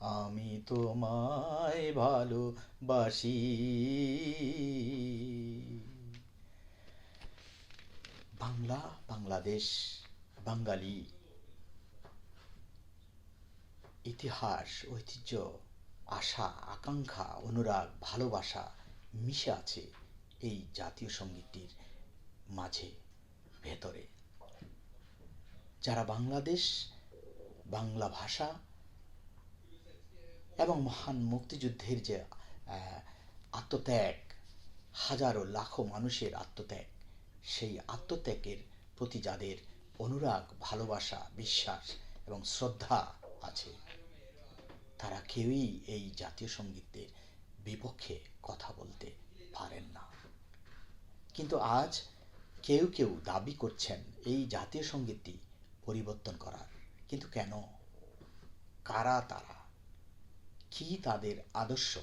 আমি তোমায় ভালোবাসি। বাংলা, বাংলাদেশ, বাঙালি। ইতিহাস, ঐতিহ্য, আশা, আকাঙ্ক্ষা, অনুরাগ, ভালোবাসা মিশে আছে এই জাতীয় সঙ্গীতটির মাঝে, ভেতরে। যারা বাংলাদেশ, বাংলা ভাষা এবং মহান মুক্তিযুদ্ধের যে আত্মত্যাগ, হাজারো লাখো মানুষের আত্মত্যাগ, সেই আত্মত্যাগের প্রতি যাদের অনুরাগ, ভালোবাসা, বিশ্বাস এবং শ্রদ্ধা আছে, তারা কেউই এই জাতীয় সঙ্গীতের বিপক্ষে কথা বলতে পারেন না। কিন্তু আজ কেউ কেউ দাবি করছেন এই জাতীয় সঙ্গীতটি পরিবর্তন করার। কিন্তু কেন? কারা তারা? কি তাদের আদর্শ?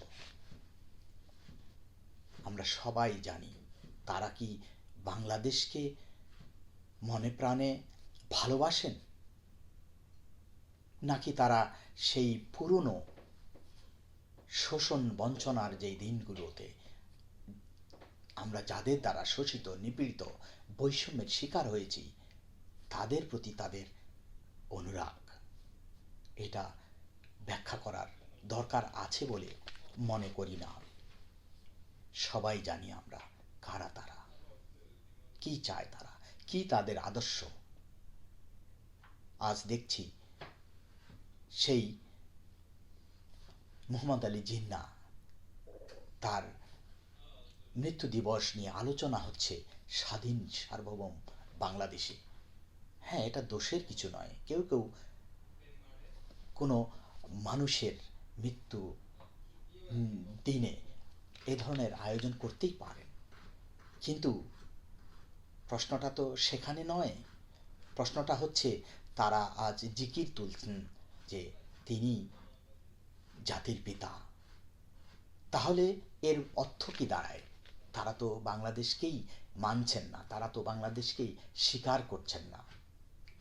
আমরা সবাই জানি তারা কি বাংলাদেশকে মনে প্রাণে ভালোবাসেন? নাকি তারা সেই পুরনো শোষণ বঞ্চনার যেই দিনগুলোতে আমরা যাদের দ্বারা শোষিত, নিপীড়িত, বৈষম্যের শিকার হয়েছি, তাদের প্রতি তাদের অনুরাগ। এটা ব্যাখ্যা করার দরকার আছে বলে মনে করি না সবাই জানি আমরা কারা তারা। কি চায় তারা? কি তাদের আদর্শ? আজ দেখছি সেই মোহাম্মদ আলী জিন্না তার মৃত্যু দিবস নিয়ে আলোচনা হচ্ছে স্বাধীন সার্বভৌম বাংলাদেশে। হ্যাঁ এটা দোষের কিছু নয়। কেউ কেউ কোনো মানুষের মৃত্যু দিনে এ ধরনের আয়োজন করতেই পারেন কিন্তু প্রশ্নটা তো সেখানে নয়। প্রশ্নটা হচ্ছে, তারা আজ জিকির তুলছেন যে তিনি জাতির পিতা। তাহলে এর অর্থ কি দাঁড়ায়? তারা তো বাংলাদেশকেই মানছেন না, তারা তো বাংলাদেশকেই স্বীকার করছেন না।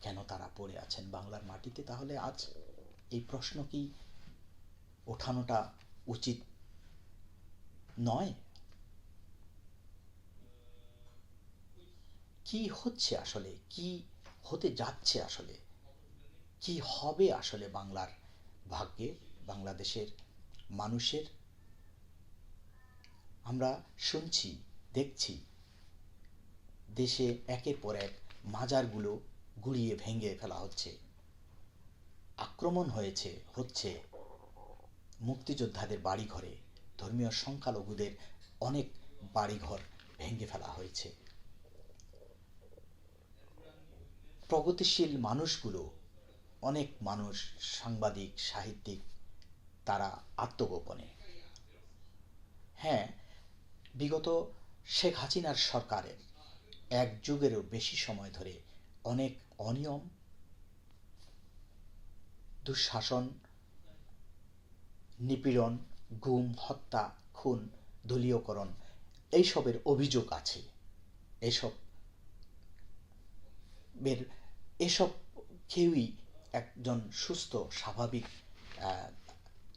কেন তারা পড়ে আছেন বাংলার মাটিতে তাহলে আজ? এই প্রশ্ন কি ওঠানোটা উচিত নয়। কি হচ্ছে আসলে? কি হতে যাচ্ছে আসলে? কি হবে আসলে বাংলার ভাগ্যে, বাংলাদেশের মানুষের? আমরা শুনছি, দেখছি, দেশে একের পর এক মাজারগুলো গুড়িয়ে ভেঙে ফেলা হচ্ছে। আক্রমণ হয়েছে, হচ্ছে। মুক্তিযোদ্ধাদের বাড়িঘরে ধর্মীয় সংখ্যালঘুদের অনেক বাড়িঘর ভেঙে ফেলা হয়েছে। প্রগতিশীল মানুষগুলো, অনেক মানুষ সাংবাদিক, সাহিত্যিক, তারা আত্মগোপনে। হ্যাঁ বিগত শেখ হাসিনার সরকারের এক যুগেরও বেশি সময় ধরে অনেক অনিয়ম, দুঃশাসন নিপীড়ন, গুম, হত্যা, খুন দলীয়করণ এইসবের অভিযোগ আছে। এসব বের, এসব কেউই একজন সুস্থ, স্বাভাবিক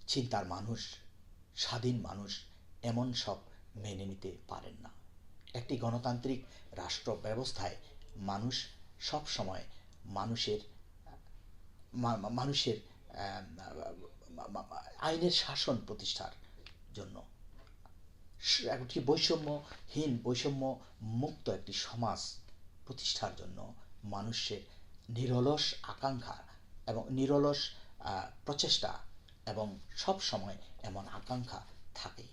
চিন্তার মানুষ, স্বাধীন মানুষ এমন সব মেনে নিতে পারেন না। একটি গণতান্ত্রিক রাষ্ট্র ব্যবস্থায় মানুষ সব সময় মানুষের মানুষের আইনের শাসন প্রতিষ্ঠার জন্য। একটি বৈষম্যহীন বৈষম্য মুক্ত একটি সমাজ প্রতিষ্ঠার জন্য মানুষের নিরলস আকাঙ্ক্ষা এবং নিরলস প্রচেষ্টা এবং সব সময় এমন আকাঙ্ক্ষা থাকে।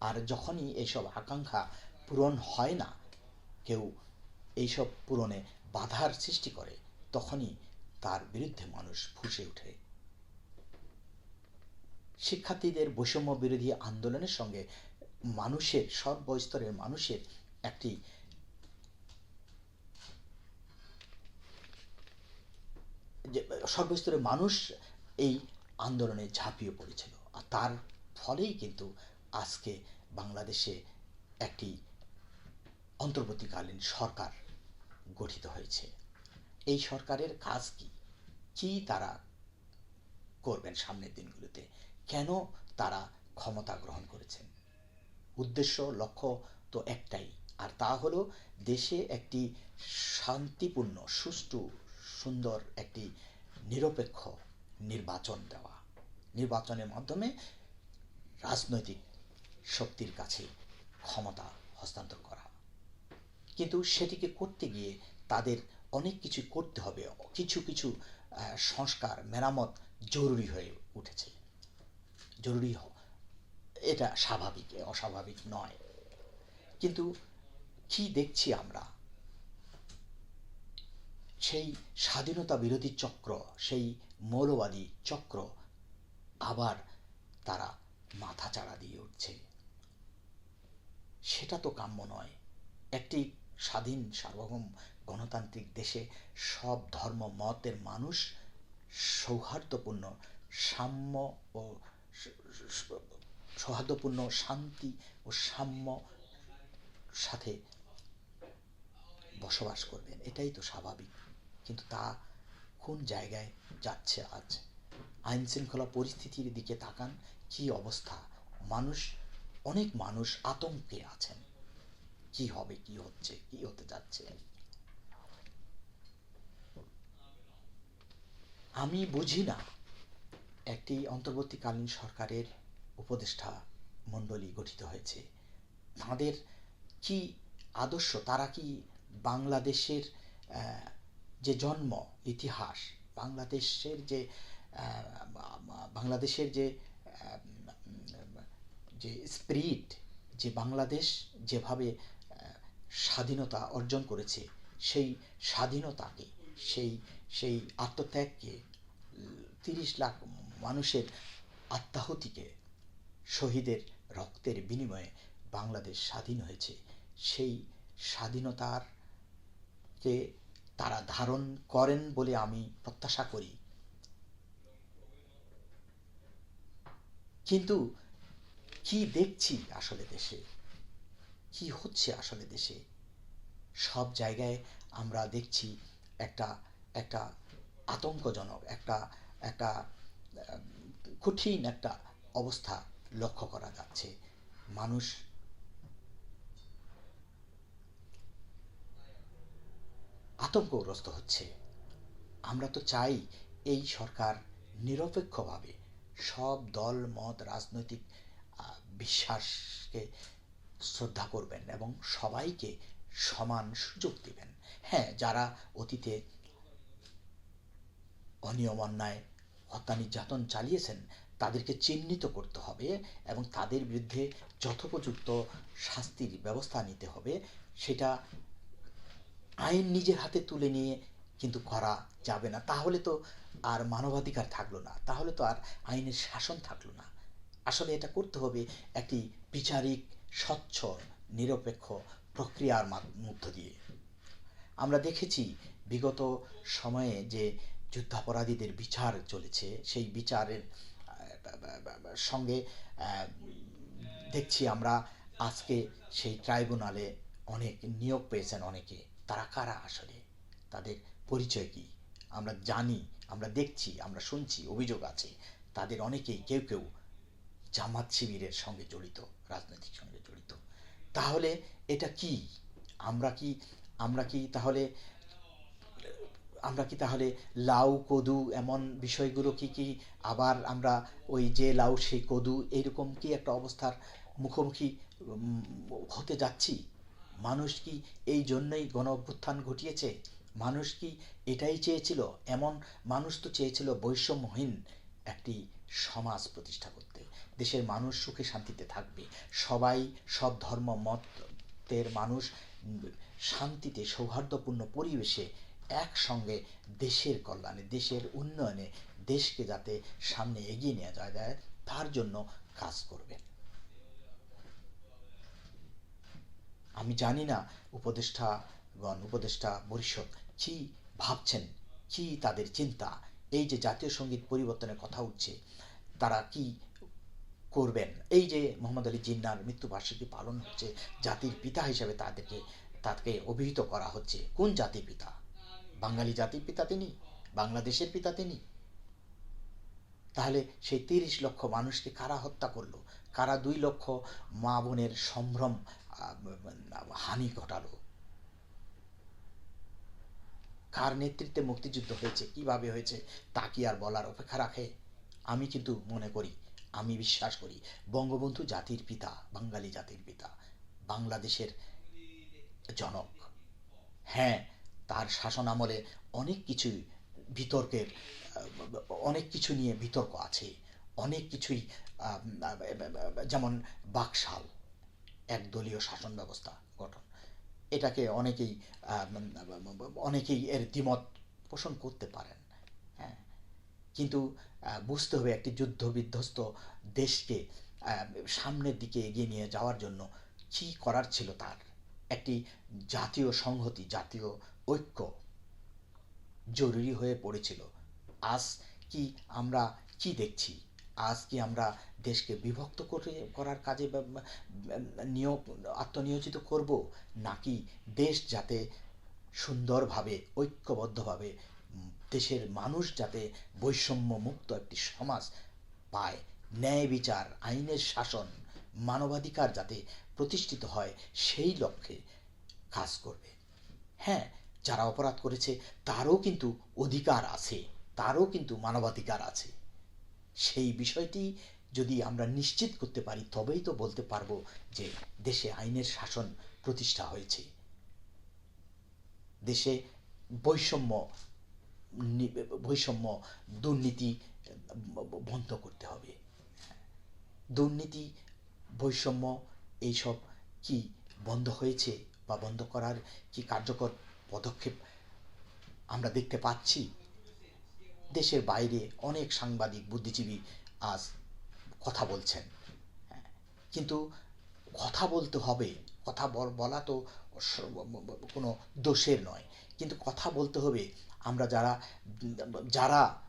আর যখনই এইসব আকাঙ্ক্ষা পূরণ হয় না, কেউ এইসব পূরণে বাধার সৃষ্টি করে, তখনই তার বিরুদ্ধে মানুষ ফুঁসে ওঠে। শিক্ষার্থীদের বৈষম্য বিরোধী আন্দোলনের সঙ্গে মানুষের, সর্বস্তরের মানুষের একটি সর্বস্তরের মানুষ এই আন্দোলনে ঝাঁপিয়ে পড়েছিল। আর তার ফলেই কিন্তু আজকে বাংলাদেশে একটি অন্তর্বর্তীকালীন সরকার গঠিত হয়েছে। এই সরকারের কাজ কি? কি তারা করবেন সামনের দিনগুলোতে? কেন তারা ক্ষমতা গ্রহণ করেছেন? উদ্দেশ্য, লক্ষ্য তো একটাই। আর তা হলো দেশে একটি শান্তিপূর্ণ, সুষ্ঠু, সুন্দর একটি নিরপেক্ষ নির্বাচন দেওয়া। নির্বাচনের মাধ্যমে রাজনৈতিক শক্তির কাছে ক্ষমতা হস্তান্তর করা। কিন্তু সেটিকে করতে গিয়ে তাদের অনেক কিছু করতে হবে। কিছু কিছু সংস্কার, মেরামত জরুরি হয়ে উঠেছে। জরুরি এটা স্বাভাবিক অস্বাভাবিক নয়। কিন্তু কি দেখছি আমরা? সেই স্বাধীনতা বিরোধী চক্র, সেই মৌলবাদী চক্র আবার তারা মাথা চাড়া দিয়ে উঠছে। সেটা তো কাম্য নয়। একটি স্বাধীন সার্বভৌম গণতান্ত্রিক দেশে সব ধর্ম, মতের মানুষ সৌহার্দ্যপূর্ণ সাম্য ও সৌহার্দ্যপূর্ণ শান্তি ও সাম্য সাথে বসবাস করবেন। এটাই তো স্বাভাবিক। কিন্তু তা কোন জায়গায় যাচ্ছে আজ? আইন শৃঙ্খলা পরিস্থিতির দিকে তাকান, কি অবস্থা? মানুষ, অনেক মানুষ আতঙ্কে আছেন। কি হবে, কি হচ্ছে, কি হতে যাচ্ছে? আমি বুঝি না, একটি অন্তর্বর্তীকালীন সরকারের উপদেষ্টা মণ্ডলী গঠিত হয়েছে। তাঁদের কি আদর্শ, তারা কি বাংলাদেশের যে জন্ম, ইতিহাস, বাংলাদেশের যে বাংলাদেশের যে যে স্পিরিট, যে বাংলাদেশ যেভাবে স্বাধীনতা অর্জন করেছে, সেই স্বাধীনতাকে, সেই সেই আত্মত্যাগকে তিরিশ লাখ মানুষের আত্মাহুতিকে শহীদের রক্তের বিনিময়ে বাংলাদেশ স্বাধীন হয়েছে। সেই স্বাধীনতার কে তারা ধারণ করেন বলে আমি প্রত্যাশা করি। কিন্তু কি দেখছি আসলে দেশে? কি হচ্ছে আসলে দেশে? সব জায়গায় আমরা দেখছি একটা একটা আতঙ্কজনক, একটা একটা কঠিন একটা অবস্থা লক্ষ্য করা যাচ্ছে। মানুষ আতঙ্কগ্রস্ত হচ্ছে। আমরা তো চাই এই সরকার নিরপেক্ষভাবে সব দল, মত, রাজনৈতিক বিশ্বাসকে শ্রদ্ধা করবেন এবং সবাইকে সমান সুযোগ দিবেন। হ্যাঁ যারা অতীতে অনিয়ম অন্যায় হত্যা নির্যাতন চালিয়েছেন, তাদেরকে চিহ্নিত করতে হবে এবং তাদের বিরুদ্ধে যথোপযুক্ত শাস্তির ব্যবস্থা নিতে হবে। সেটা আইন নিজের হাতে তুলে নিয়ে কিন্তু করা যাবে না। তাহলে তো আর মানবাধিকার থাকল না, তাহলে তো আর আইনের শাসন থাকল না। আসলে এটা করতে হবে একটি বিচারিক, স্বচ্ছ, নিরপেক্ষ প্রক্রিয়ার মধ্য দিয়ে। আমরা দেখেছি বিগত সময়ে যে যুদ্ধাপরাধীদের বিচার চলেছে, সেই বিচারের সঙ্গে দেখছি আমরা আজকে সেই ট্রাইব্যুনালে অনেক নিয়োগ পেয়েছেন অনেকে। তারা কারা আসলে? তাদের পরিচয় কি? আমরা জানি, আমরা দেখছি, আমরা শুনছি, অভিযোগ আছে। তাদের অনেকেই কেউ কেউ জামাত শিবিরের সঙ্গে জড়িত, রাজনৈতিক সঙ্গে জড়িত। তাহলে এটা কি? আমরা কি আমরা কি তাহলে আমরা কি তাহলে লাউ, কদু এমন বিষয়গুলো কি কি আবার আমরা ওই যে লাউ, সেই কদু এইরকম কি একটা অবস্থার মুখোমুখি হতে যাচ্ছি? মানুষ কি এই জন্যই গণ অভ্যুত্থান ঘটিয়েছে? মানুষ কি এটাই চেয়েছিল? এমন মানুষ তো চেয়েছিল বৈষম্যহীন একটি সমাজ প্রতিষ্ঠা করতে। দেশের মানুষ সুখে শান্তিতে থাকবে। সবাই সব ধর্ম, মতের মানুষ শান্তিতে, সৌহার্দ্যপূর্ণ পরিবেশে একসঙ্গে দেশের কল্যাণে, দেশের উন্নয়নে, দেশকে যাতে সামনে এগিয়ে নিয়ে যাওয়া যায়, তার জন্য কাজ করবেন। আমি জানি না উপদেষ্টাগণ, উপদেষ্টা পরিষদ কি ভাবছেন, কি তাদের চিন্তা, এই যে জাতীয় সংগীত পরিবর্তনের কথা উঠছে, তারা কি করবেন? এই যে মোহাম্মদ আলী জিন্নার মৃত্যুবার্ষিকী পালন হচ্ছে, জাতির পিতা হিসেবে তাদেরকে তাকে অভিহিত করা হচ্ছে, কোন জাতির পিতা? বাঙালি জাতির পিতা তিনি, বাংলাদেশের পিতা তিনি। তাহলে সেই তিরিশ লক্ষ মানুষকে কারা হত্যা করল? কারা দুই লক্ষ মা বোনের সম্ভ্রম হানি ঘটালো? কার নেতৃত্বে মুক্তিযুদ্ধ হয়েছে, কীভাবে হয়েছে, তা কি আর বলার অপেক্ষা রাখে? আমি কিন্তু মনে করি, আমি বিশ্বাস করি, বঙ্গবন্ধু জাতির পিতা, বাঙালি জাতির পিতা, বাংলাদেশের জনক। হ্যাঁ তার শাসন আমলে অনেক কিছুই বিতর্কের অনেক কিছু নিয়ে বিতর্ক আছে। অনেক কিছুই যেমন বাকশাল, একদলীয় শাসন ব্যবস্থা গঠন। এটাকে অনেকেই অনেকেই এর দ্বিমত পোষণ করতে পারেন হ্যাঁ। কিন্তু বুঝতে হবে একটি যুদ্ধ বিধ্বস্ত দেশকে সামনের দিকে এগিয়ে নিয়ে যাওয়ার জন্য কি করার ছিল তার। একটি জাতীয় সংহতি, জাতীয় ঐক্য জরুরি হয়ে পড়েছিল। আজ কি আমরা কি দেখছি? আজ কি আমরা দেশকে বিভক্ত করে, করার কাজে নিয়োগ, আত্মনিয়োজিত করব? নাকি দেশ যাতে সুন্দরভাবে, ঐক্যবদ্ধভাবে দেশের মানুষ যাতে বৈষম্য মুক্ত একটি সমাজ পায়? ন্যায় বিচার, আইনের শাসন, মানবাধিকার যাতে প্রতিষ্ঠিত হয়, সেই লক্ষ্যে কাজ করবে। হ্যাঁ যারা অপরাধ করেছে, তারও কিন্তু অধিকার আছে, তারও কিন্তু মানবাধিকার আছে। সেই বিষয়টি যদি আমরা নিশ্চিত করতে পারি, তবেই তো বলতে পারব যে দেশে আইনের শাসন প্রতিষ্ঠা হয়েছে। দেশে বৈষম্য বৈষম্য দুর্নীতি বন্ধ করতে হবে। দুর্নীতি, বৈষম্য এইসব কি বন্ধ হয়েছে বা বন্ধ করার কি কার্যকর পদক্ষেপ আমরা দেখতে পাচ্ছি? দেশের বাইরে অনেক সাংবাদিক, বুদ্ধিজীবী আজ কথা বলছেন। কিন্তু কথা বলতে হবে, কথা বলা তো কোনো দোষের নয়। কিন্তু কথা বলতে হবে, আমরা যারা যারা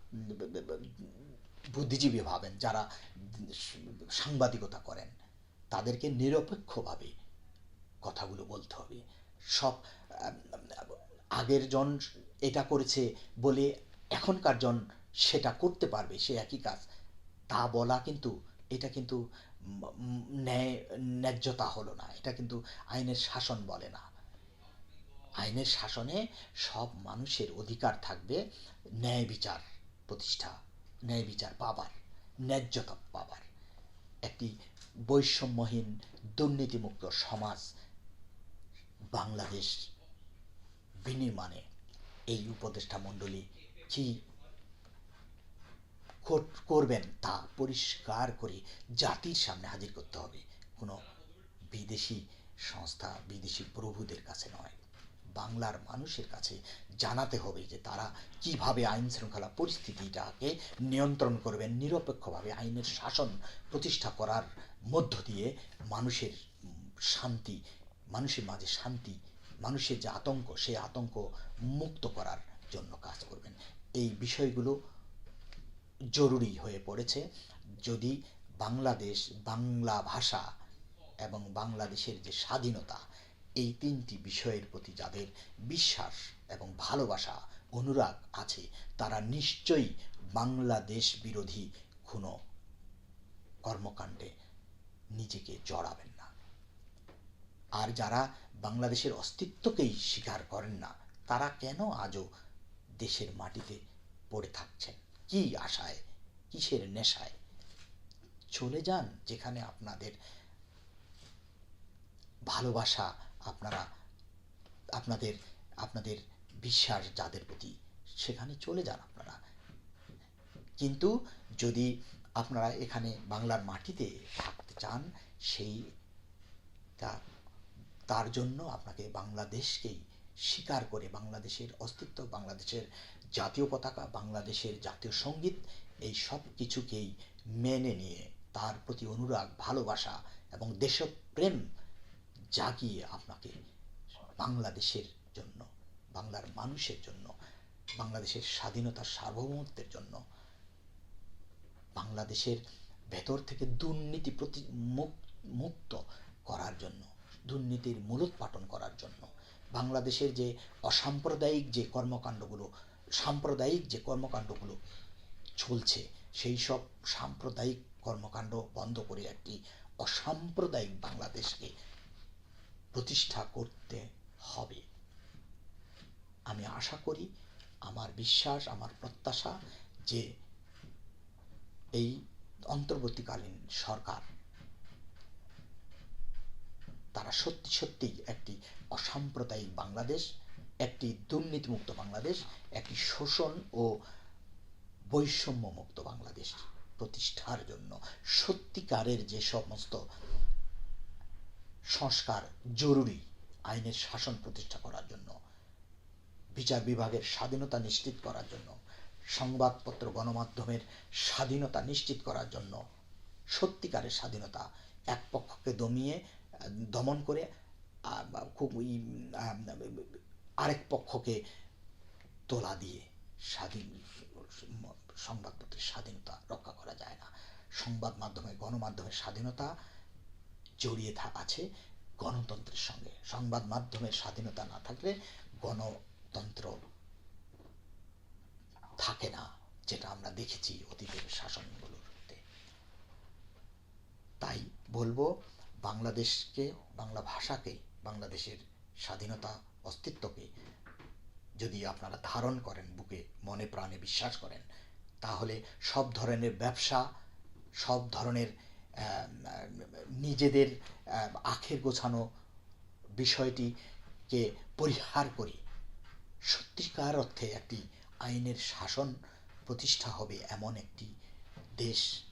বুদ্ধিজীবী ভাবেন, যারা সাংবাদিকতা করেন তাদেরকে নিরপেক্ষভাবে কথাগুলো বলতে হবে। সব আগের জন এটা করেছে বলে এখনকার জন সেটা করতে পারবে, সে একই কাজ। তা বলা কিন্তু, এটা কিন্তু ন্যায়, ন্যায্যতা হলো না। এটা কিন্তু আইনের শাসন বলে না। আইনের শাসনে সব মানুষের অধিকার থাকবে ন্যায় বিচার প্রতিষ্ঠা, ন্যায় বিচার পাবার, ন্যায্যতা পাবার। একটি বৈষম্যহীন, দুর্নীতিমুক্ত সমাজ বাংলাদেশ বিনির্মাণে এই উপদেষ্টা মণ্ডলী কি করবেন তা পরিষ্কার করে জাতির সামনে হাজির করতে হবে। কোনো বিদেশি সংস্থা, বিদেশি প্রভুদের কাছে নয়। বাংলার মানুষের কাছে জানাতে হবে যে তারা কীভাবে আইন শৃঙ্খলা পরিস্থিতিটাকে নিয়ন্ত্রণ করবেন, নিরপেক্ষভাবে আইনের শাসন প্রতিষ্ঠা করার মধ্য দিয়ে মানুষের শান্তি, মানুষের মাঝে শান্তি, মানুষের যে আতঙ্ক, সেই আতঙ্ক মুক্ত করার জন্য কাজ করবেন। এই বিষয়গুলো জরুরি হয়ে পড়েছে। যদি বাংলাদেশ, বাংলা ভাষা এবং বাংলাদেশের যে স্বাধীনতা এই তিনটি বিষয়ের প্রতি যাদের বিশ্বাস এবং ভালোবাসা, অনুরাগ আছে, তারা নিশ্চয়ই বাংলাদেশ বিরোধী কোনো কর্মকাণ্ডে নিজেকে জড়াবেন না। আর যারা বাংলাদেশের অস্তিত্বকেই স্বীকার করেন না, তারা কেন আজও দেশের মাটিতে পড়ে থাকছেন? কি আশায়, কিসের নেশায়? চলে যান যেখানে আপনাদের ভালোবাসা আপনারা, আপনাদের আপনাদের বিশ্বাস যাদের প্রতি, সেখানে চলে যান আপনারা। কিন্তু যদি আপনারা এখানে বাংলার মাটিতে থাকতে চান, সেই তা, তার জন্য আপনাকে বাংলাদেশকেই স্বীকার করে বাংলাদেশের অস্তিত্ব, বাংলাদেশের জাতীয় পতাকা, বাংলাদেশের জাতীয় সংগীত, এই সব কিছুকেই মেনে নিয়ে তার প্রতি অনুরাগ, ভালোবাসা এবং দেশপ্রেম জাগিয়ে আপনাকে বাংলাদেশের জন্য, বাংলার মানুষের জন্য, বাংলাদেশের স্বাধীনতার সার্বভৌমত্বের জন্য, বাংলাদেশের ভেতর থেকে দুর্নীতি প্রতি মুক্ত করার জন্য, দুর্নীতির মূলোৎপাটন করার জন্য, বাংলাদেশের যে অসাম্প্রদায়িক যে কর্মকাণ্ডগুলো, সাম্প্রদায়িক যে কর্মকাণ্ডগুলো চলছে, সেই সব সাম্প্রদায়িক কর্মকাণ্ড বন্ধ করে একটি অসাম্প্রদায়িক বাংলাদেশকে প্রতিষ্ঠা করতে হবে। আমি আশা করি, আমার বিশ্বাস, আমার প্রত্যাশা যে এই অন্তর্বর্তীকালীন সরকার তারা সত্যি সত্যিই একটি অসাম্প্রদায়িক বাংলাদেশ, একটি দুর্নীতিমুক্ত বাংলাদেশ, একটি শোষণ ও বৈষম্য মুক্ত বাংলাদেশ প্রতিষ্ঠার জন্য সত্যিকারের যে সমস্ত সংস্কার জরুরি আইনের শাসন প্রতিষ্ঠা করার জন্য, বিচার বিভাগের স্বাধীনতা নিশ্চিত করার জন্য, সংবাদপত্র গণমাধ্যমের স্বাধীনতা নিশ্চিত করার জন্য, সত্যিকারের স্বাধীনতা এক পক্ষকে দমিয়ে, দমন করে খুব আরেক পক্ষকে তোলা দিয়ে স্বাধীন, সংবাদপত্রের স্বাধীনতা রক্ষা করা যায় না। সংবাদ মাধ্যমে, গণমাধ্যমের স্বাধীনতা জড়িয়ে থা আছে গণতন্ত্রের সঙ্গে। সংবাদ মাধ্যমের স্বাধীনতা না থাকলে গণতন্ত্র থাকে না, যেটা আমরা দেখেছি অতীতের শাসনগুলোতে। তাই বলব, বাংলাদেশকে, বাংলা ভাষাকে, বাংলাদেশের স্বাধীনতা অস্তিত্বকে যদি আপনারা ধারণ করেন, বুকে মনে প্রাণে বিশ্বাস করেন, তাহলে সব ধরনের ব্যবসা, সব ধরনের নিজেদের আখের গোছানো বিষয়টিকে পরিহার করে সত্যিকার অর্থে একটি আইনের শাসন প্রতিষ্ঠা হবে এমন একটি দেশ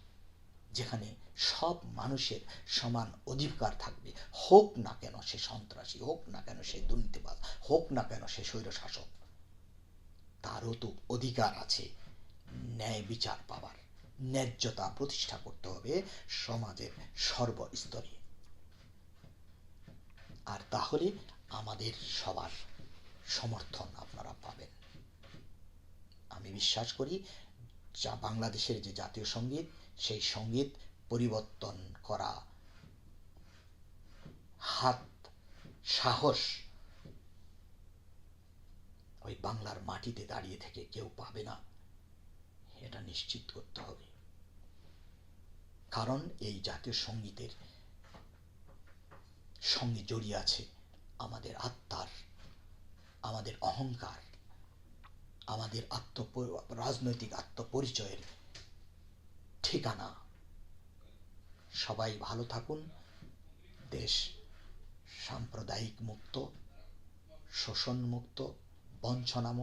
যেখানে সব মানুষের সমান অধিকার থাকবে। হোক না কেন সে সন্ত্রাসী, হোক না কেন সে দুর্নীতিবাদ হোক না কেন সে স্বৈরশাসক তারও তো অধিকার আছে ন্যায় বিচার পাবার। ন্যায্যতা প্রতিষ্ঠা করতে হবে সমাজের সর্বস্তরে। আর তাহলে আমাদের সবার সমর্থন আপনারা পাবেন। আমি বিশ্বাস করি, যা বাংলাদেশের যে জাতীয় সংগীত, সেই সংগীত পরিবর্তন করা, হাত, সাহস ওই বাংলার মাটিতে দাঁড়িয়ে থেকে কেউ পাবে না। এটা নিশ্চিত করতে হবে। কারণ এই জাতীয় সঙ্গীতের সঙ্গে জড়িয়ে আছে আমাদের আত্মার, আমাদের অহংকার, আমাদের আত্ম রাজনৈতিক আত্মপরিচয়ের ঠিকানা। সবাই ভালো থাকুন। দেশ সাম্প্রদায়িক মুক্ত শোষণ মুক্ত বঞ্চনা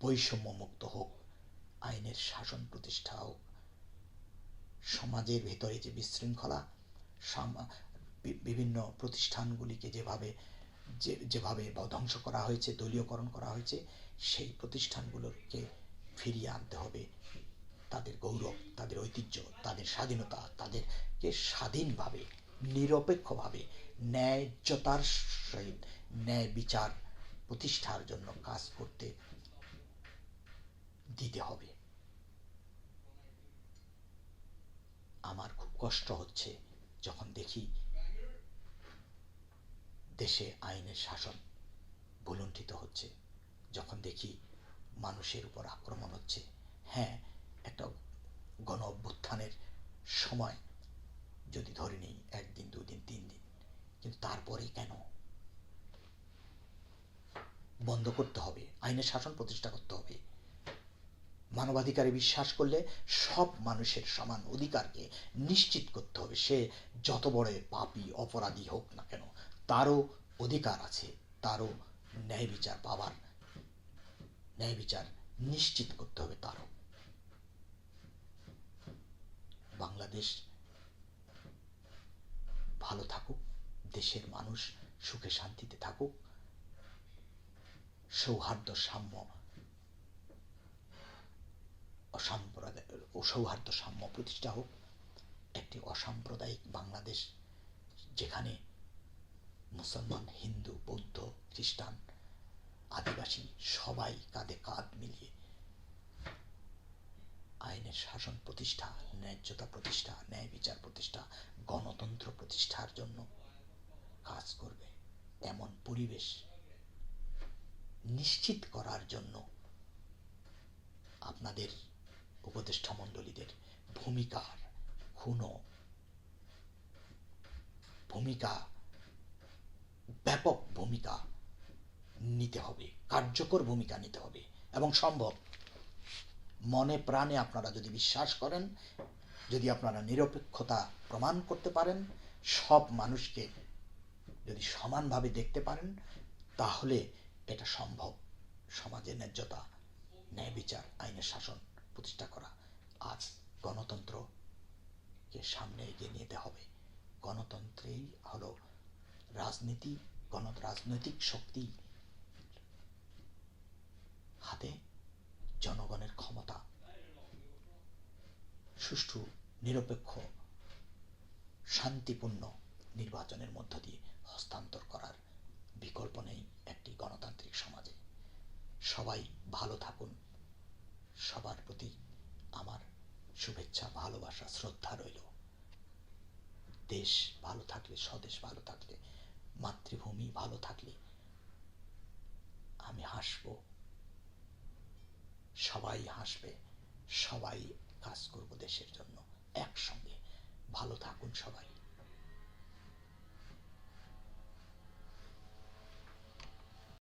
বৈষম্য মুক্ত হোক, আইনের শাসন প্রতিষ্ঠা হোক। সমাজের ভেতরে যে বিশৃঙ্খলা বিভিন্ন প্রতিষ্ঠানগুলিকে যেভাবে, যে যেভাবে ধ্বংস করা হয়েছে, দলীয়করণ করা হয়েছে, সেই প্রতিষ্ঠানগুলোকে ফিরিয়ে আনতে হবে। তাদের গৌরব, তাদের ঐতিহ্য, তাদের স্বাধীনতা, তাদেরকে স্বাধীনভাবে, নিরপেক্ষভাবে ন্যায্যতার সহিত ন্যায় বিচার প্রতিষ্ঠার জন্য কাজ করতে দিতে হবে। আমার খুব কষ্ট হচ্ছে যখন দেখি দেশে আইনের শাসন ভুলুণ্ঠিত হচ্ছে। যখন দেখি মানুষের উপর আক্রমণ হচ্ছে। হ্যাঁ একটা গণ অভ্যুত্থানের সময় যদি ধরে নিই, একদিন, দুদিন, তিন দিন, কিন্তু তারপরে কেন? বন্ধ করতে হবে, আইনের শাসন প্রতিষ্ঠা করতে হবে। মানবাধিকারে বিশ্বাস করলে সব মানুষের সমান অধিকারকে নিশ্চিত করতে হবে। সে যত বড় পাপি, অপরাধী হোক না কেন, তারও অধিকার আছে, তারও ন্যায় বিচার পাবার ন্যায় বিচার নিশ্চিত করতে হবে তারও। বাংলাদেশ ভালো থাকুক, দেশের মানুষ সুখে শান্তিতে থাকুক, সৌহার্দ্য সাম্য অসাম্প্রদায় সৌহার্দ্য সাম্য প্রতিষ্ঠা হোক, একটি অসাম্প্রদায়িক বাংলাদেশ যেখানে মুসলমান, হিন্দু, বৌদ্ধ, খ্রিস্টান, আদিবাসী সবাই কাঁধে কাঁধ মিলিয়ে আইনের শাসন প্রতিষ্ঠা, ন্যায্যতা প্রতিষ্ঠা, ন্যায় বিচার প্রতিষ্ঠা, গণতন্ত্র প্রতিষ্ঠার জন্য কাজ করবে এমন পরিবেশ নিশ্চিত করার জন্য আপনাদের উপদেষ্টা মণ্ডলীদের ভূমিকার ক্ষুণ্ণ ভূমিকা, ব্যাপক ভূমিকা নিতে হবে, কার্যকর ভূমিকা নিতে হবে এবং সম্ভব। মনে প্রাণে আপনারা যদি বিশ্বাস করেন, যদি আপনারা নিরপেক্ষতা প্রমাণ করতে পারেন, সব মানুষকে যদি সমানভাবে দেখতে পারেন, তাহলে এটা সম্ভব। সমাজের ন্যায্যতা, ন্যায় বিচার, আইনের শাসন। প্রতিষ্ঠা করা আজ গণতন্ত্রকে সামনে এগিয়ে নিতে হবে। গণতন্ত্রেই হলো রাজনীতি, গণ রাজনৈতিক শক্তি হাতে জনগণের ক্ষমতা। সুষ্ঠু, নিরপেক্ষ, শান্তিপূর্ণ নির্বাচনের মধ্য দিয়ে হস্তান্তর করার বিকল্প নেই একটি গণতান্ত্রিক সমাজে। সবাই ভালো থাকুন। সবার প্রতি আমার শুভেচ্ছা, ভালোবাসা, শ্রদ্ধা রইল। দেশ ভালো থাকলে, স্বদেশ ভালো থাকলে, মাতৃভূমি ভালো থাকলে আমি হাসবো। সবাই হাসবে, সবাই কাজ করব দেশের জন্য একসঙ্গে। ভালো থাকুন সবাই।